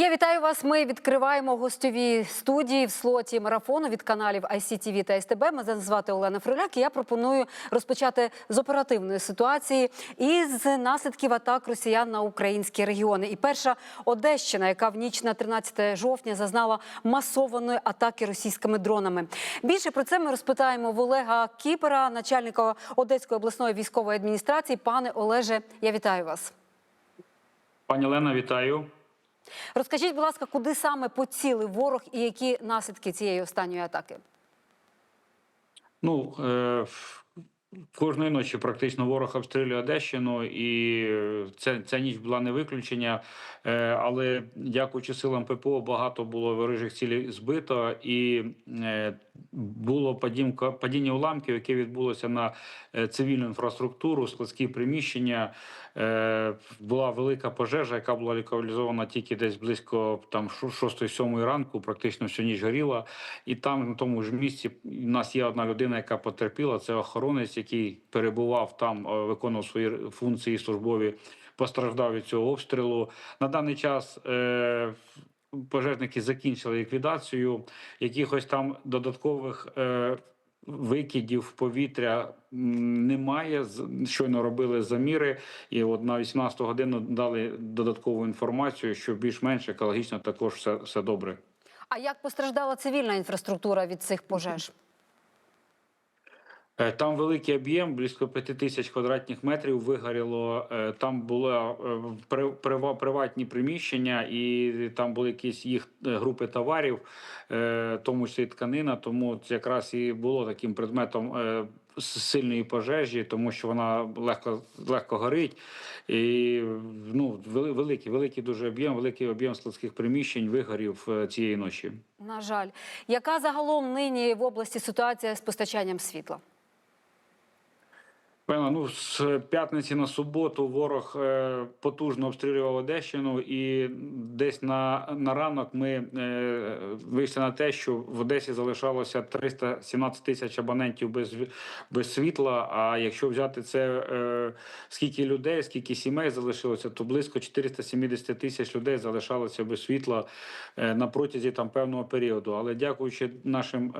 Я вітаю вас. Ми відкриваємо гостьові студії в слоті марафону від каналів ICTV та СТБ. Мене звати Олена Фриляк. Я пропоную розпочати з оперативної ситуації і з наслідків атак росіян на українські регіони. І перша Одещина, яка в ніч на 13 жовтня зазнала масованої атаки російськими дронами. Більше про це ми розпитаємо в Олега Кіпера, начальника Одеської обласної військової адміністрації. Пане Олеже, я вітаю вас. Пані Лена, вітаю. Розкажіть, будь ласка, куди саме поцілив ворог і які наслідки цієї останньої атаки? Ну е, кожної ночі практично ворог обстрілює Одещину, і це, ця ніч була не виключення. Е, але дякуючи силам ППО, багато було ворожих цілей збито, і е, було падінка, падіння уламків, яке відбулося на е, цивільну інфраструктуру, складські приміщення. Була велика пожежа, яка була локалізована тільки десь близько там 6-7 ранку, практично всю ніч горіла. І там на тому ж місці у нас є одна людина, яка потерпіла. Це охоронець, який перебував там, е, виконував свої функції службові, постраждав від цього обстрілу. На даний час. Е, Пожежники закінчили ліквідацію якихось там додаткових е, викидів повітря немає. Щойно робили заміри, і от на 18 годину дали додаткову інформацію, що більш-менш екологічно також все, все добре. А як постраждала цивільна інфраструктура від цих пожеж? Е, Там великий об'єм, близько 5 тисяч квадратних метрів вигоріло. Е, Там були приватні приміщення, і там були якісь їх е, групи товарів, е, тому числі тканина. Тому це якраз і було таким предметом е, сильної пожежі, тому що вона легко легко горить. І ну, вели- великий, великий дуже об'єм, великий об'єм складських приміщень вигорів е, цієї ночі. На жаль, яка загалом нині в області ситуація з постачанням світла? Певно, ну з п'ятниці на суботу ворог е, потужно обстрілював Одещину, і десь на, на ранок ми е, вийшли на те, що в Одесі залишалося 317 тисяч абонентів без, без світла. А якщо взяти це е, скільки людей, скільки сімей залишилося, то близько 470 тисяч людей залишалося без світла на протязі там певного періоду. Але дякуючи нашим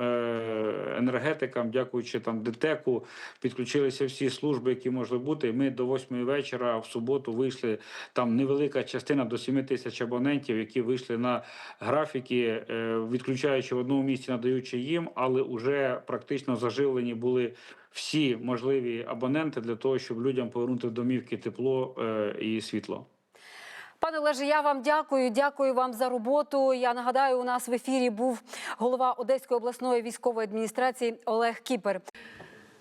енергетикам, дякуючи там ДТЕКу, підключилися всі служби, які можуть бути. Ми до 8 вечора в суботу вийшли. Там невелика частина до 7 тисяч абонентів, які вийшли на графіки, е, відключаючи в одному місці, надаючи їм, але вже практично заживлені були. Всі можливі абоненти для того, щоб людям повернути в домівки тепло е, і світло. Пане Олеже, я вам дякую. Дякую вам за роботу. Я нагадаю, у нас в ефірі був голова Одеської обласної військової адміністрації Олег Кіпер.